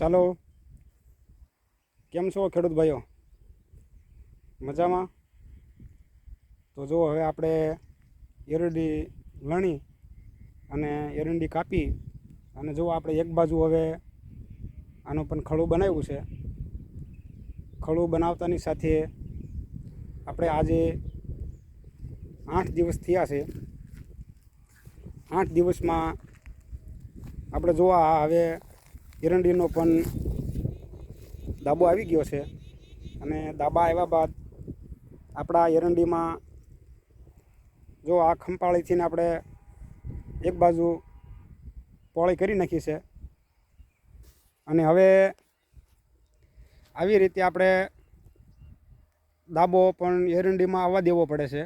ચાલો. કેમ છો ખેડૂત ભાઈઓ? મજામાં? તો જો હવે આપણે એરંડી લણી અને એરંડી કાપી અને જો આપણે એક બાજુ હવે આનું પણ ખડું બનાવ્યું છે. ખડું બનાવતાની સાથે આપણે આજે આઠ દિવસ થયા છે. આઠ દિવસમાં આપણે જોવા હવે એરંડીનો પણ દાબો આવી ગયો છે. અને દાબા આવ્યા બાદ આપણા એરંડીમાં જો આ ખંપાળીથી ને આપણે એક બાજુ પોળી કરી નાખી છે. અને હવે આવી રીતે આપણે દાબો પણ એરંડીમાં આવવા દેવો પડે છે.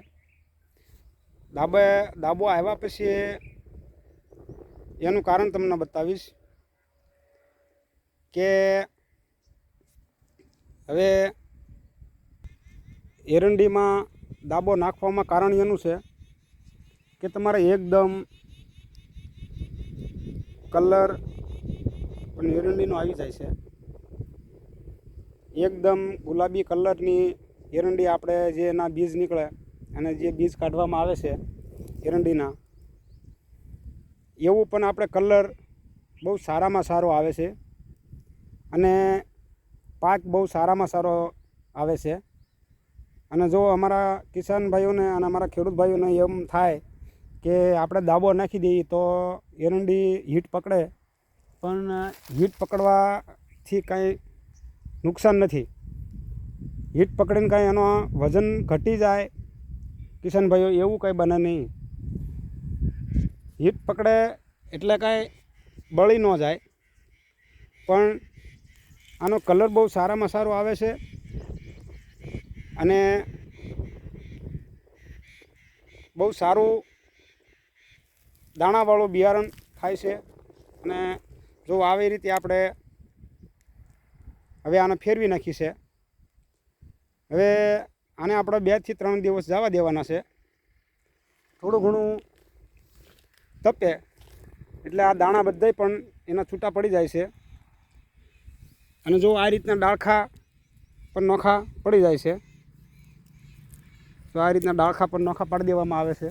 દાબે દાબો આવ્યા પછી એનું કારણ તમને બતાવીશ. કે હવે એરંડીમાં દાબો નાખવામાં કારણ એનું છે કે તમારે એકદમ કલર પણ એરંડીનો આવી જાય છે. એકદમ ગુલાબી કલરની એરંડી આપણે જે એના બીજ નીકળે અને જે બીજ કાઢવામાં આવે છે એરંડીના, એવું પણ આપણે કલર બહુ સારામાં સારો આવે છે. અને પાક બહુ સારામાં સારો આવે છે. અને જો અમારા કિસાન ભાઈઓને અને અમારા ખેડૂત ભાઈઓને એમ થાય કે આપણે દાબો નાખી દઈએ તો એરંડી હીટ પકડે, પણ હીટ પકડવાથી કાંઈ નુકસાન નથી. હીટ પકડીને કાંઈ એનો વજન ઘટી જાય, કિસાન ભાઈઓ એવું કંઈ બને નહીં. હીટ પકડે એટલે કાંઈ બળી ન જાય. પણ આનો કલર બહુ સારામાં સારો આવે છે. અને બહુ સારું દાણાવાળું બિયારણ થાય છે. અને જો આવી રીતે આપણે હવે આને ફેરવી નાખી છે. હવે આને આપણે બેથી ત્રણ દિવસ જવા દેવાના છે. થોડું ઘણું તપે એટલે આ દાણા બધાય પણ એના છૂટા પડી જાય છે. અને જો આ રીતના ડાળખા પણ નોખા પડી જાય છે, તો આ રીતના ડાળખા પણ નોખા પાડી દેવામાં આવે છે.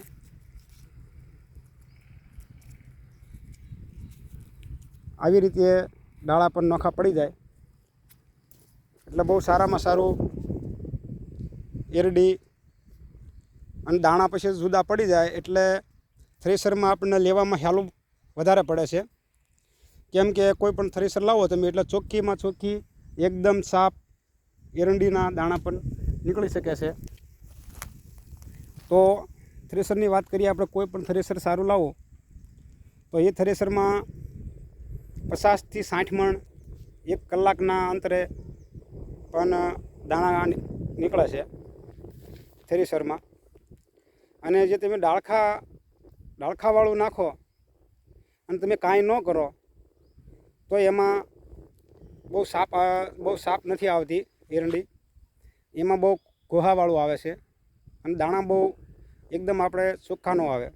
આવી રીતે ડાળા પણ નોખા પડી જાય. એટલે બહુ સારામાં સારું એરડી અને દાણા પછી જુદા પડી જાય એટલે થ્રેસરમાં આપણને લેવામાં હેલું વધારે પડે છે. કેમ કે કોઈ પણ થ્રેસર લાવો તમે એટલે ચોખ્ખીમાં ચોખ્ખી, એકદમ સાફ એરંડીના દાણા પણ નીકળી શકે છે. તો થ્રેસરની વાત કરીએ આપણે કોઈ પણ થ્રેસર સારું લાવો, તો એ થ્રેસરમાં પચાસથી સાઠ મણ એક કલાકના અંતરે પણ દાણા નીકળે છે થ્રેસરમાં. અને જે તમે ડાળખા, ડાળખાવાળું નાખો અને તમે કાંઈ ન કરો તો એમાં બહુ સાપ બહુ સાપ નથી આવતી એરંડી. એમાં બહુ ગોહાવાળું આવે છે અને દાણા બહુ એકદમ આપણે સુખાનો આવે.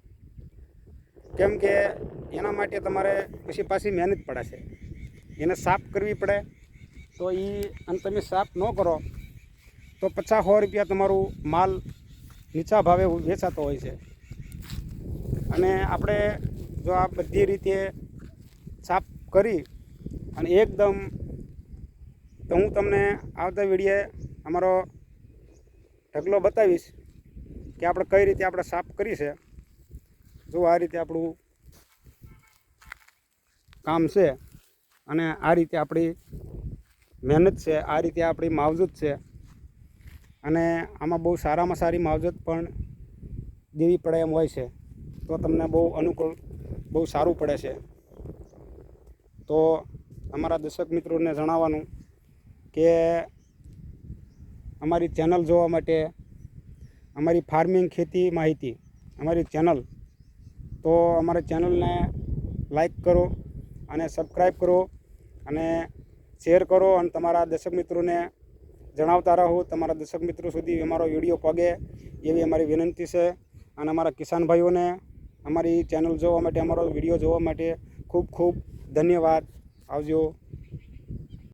કેમ કે એના માટે તમારે પછી પાછી મહેનત પડે છે. એને સાફ કરવી પડે તો એ અને તમે સાફ ન કરો તો પચાસ સો રૂપિયા તમારું માલ નીચા ભાવે વેચાતો હોય છે. અને આપણે જો આ બધી રીતે સાફ કરી અને એકદમ તો હું તમને આવતા વિડીયે અમારો ઢગલો બતાવીશ કે આપણે કઈ રીતે આપણે સાફ કરી છે. જો આ રીતે આપણું કામ છે અને આ રીતે આપણી મહેનત છે, આ રીતે આપણી માવજત છે. અને આમાં બહુ સારામાં સારી માવજત પણ દેવી પડે એમ હોય છે. તો તમને બહુ અનુકૂળ, બહુ સારું પડે છે. તો અમારા દર્શક મિત્રોને જણાવવાનું કે અમારી ચેનલ જોવા માટે અમારી ફાર્મિંગ ખેતી માહિતી, અમારી ચેનલ. તો અમારી ચેનલને લાઈક કરો અને સબસ્ક્રાઈબ કરો અને શેર કરો અને તમારા દર્શક મિત્રોને જણાવતા રહો. તમારા દર્શક મિત્રો સુધી અમારો વીડિયો પગે એવી અમારી વિનંતી છે. અને અમારા કિસાન ભાઈઓને અમારી ચેનલ જોવા માટે, અમારો વીડિયો જોવા માટે ખૂબ ખૂબ ધન્યવાદ. આવજો